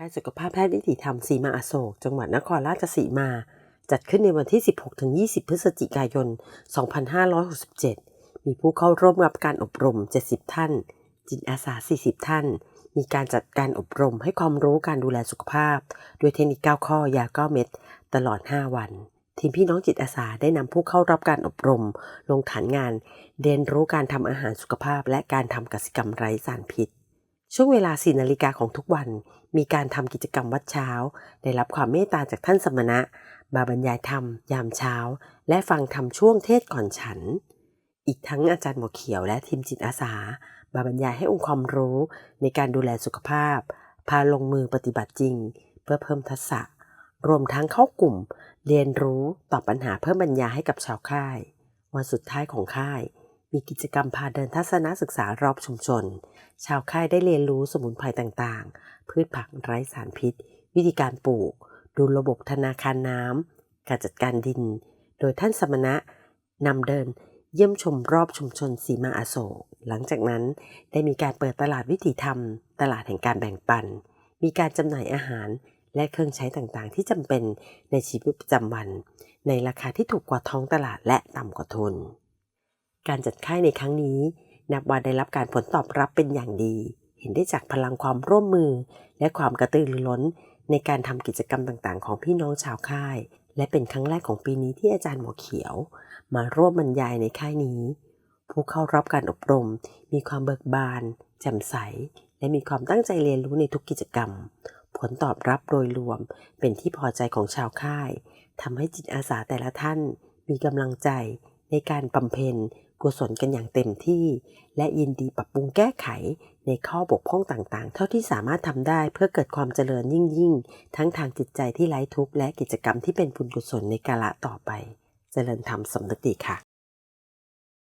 ค่ายสุขภาพแพทย์นิติธรรมสีมาอโศก จังหวัดนครราชสีมา จัดขึ้นในวันที่ 16-20 พฤศจิกายน 2567 มีผู้เข้าร่วมรับการอบรม 70 ท่าน จิตอาสา 40 ท่าน มีการจัดการอบรมให้ความรู้การดูแลสุขภาพ ด้วยเทคนิค 9 ข้อยา9เม็ดตลอด 5 วันทีมพี่น้องจิตอาสาได้นำผู้เข้ารับการอบรม ลงฐานงาน เรียนรู้การทำอาหารสุขภาพ และการทำกสิกรรมไร้สารพิษ ช่วงเวลา4นาฬิกาของทุกวัน มีการทำกิจกรรมวัดเช้า ได้รับความเมตตาจากท่านสมณะ มาบรรยายธรรม ยามเช้า และฟังธรรมช่วงเทศก่อนฉัน อีกทั้งอาจารย์หมอเขียวและทีมจิตอาสา มาบรรยายให้องค์ความรู้ในการดูแลสุขภาพ พาลงมือปฏิบัติจริง เพื่อเพิ่มทักษะ รวมทั้งเข้ากลุ่ม เรียนรู้ตอบปัญหาเพิ่มบรรยายให้กับชาวค่าย วันสุดท้ายของค่าย มีกิจกรรมพาเดินทัศนศึกษารอบชุมชน ชาวค่ายได้เรียนรู้สมุนไพรต่างๆ พืชผักไร้สารพิษ วิธีการปลูก ดูระบบธนาคารน้ำการจัดการดิน โดยท่านสมณะนำเดินเยี่ยมชมรอบชุมชนสีมาอโศกหลังจากนั้นได้มีการเปิดตลาดวิถีธรรม ตลาดแห่งการแบ่งปัน มีการจำหน่ายอาหารและเครื่องใช้ต่างๆ ที่จำเป็นในชีวิตประจำวัน ในราคาที่ถูกกว่าท้องตลาดและต่ำกว่าทุน การจัดค่ายในครั้งนี้ นับว่าได้รับการผลตอบรับเป็นอย่างดี เห็นได้จากพลังความร่วมมือ และความกระตือรือร้น ในการทำกิจกรรมต่างๆ ของพี่น้องชาวค่าย และเป็นครั้งแรกของปีนี้ที่อาจารย์หมอเขียว มาร่วมบรรยายในค่ายนี้ ผู้เข้ารับการอบรม มีความเบิกบานแจ่มใส และมีความตั้งใจเรียนรู้ในทุกกิจกรรม ผลตอบรับโดยรวมเป็นที่พอใจของชาวค่ายทำให้จิตอาสาแต่ละท่านมีกำลังใจในการบำเพ็ญ กุศลกันอย่างเต็มที่ และยินดีปรับปรุงแก้ไขในข้อบกพร่องต่างๆ เท่าที่สามารถทำได้เพื่อเกิดความเจริญยิ่งยิ่งๆทั้งทางจิตใจที่ไร้ทุกข์และกิจกรรมที่เป็นบุญกุศลในกาละต่อไป เจริญธรรมสำนึกดีค่ะ